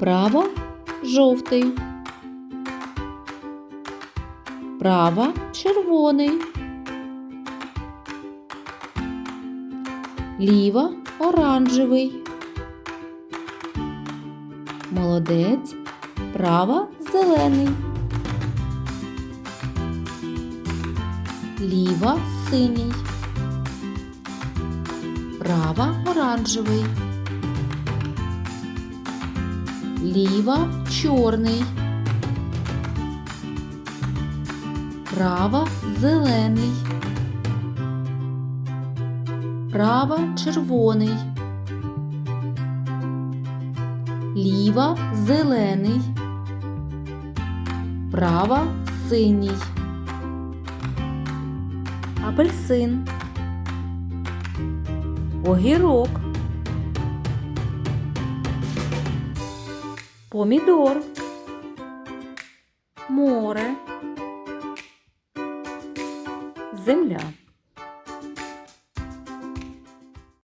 Право жовтий. Права червоний. Ліва оранжевий. Молодець. Права зелений. Ліва синій. Права оранжевий. Ліва чорний. Права зелений. Права червоний. Ліва зелений. Права синій. Апельсин. Огірок. Помідор. Море. Земля.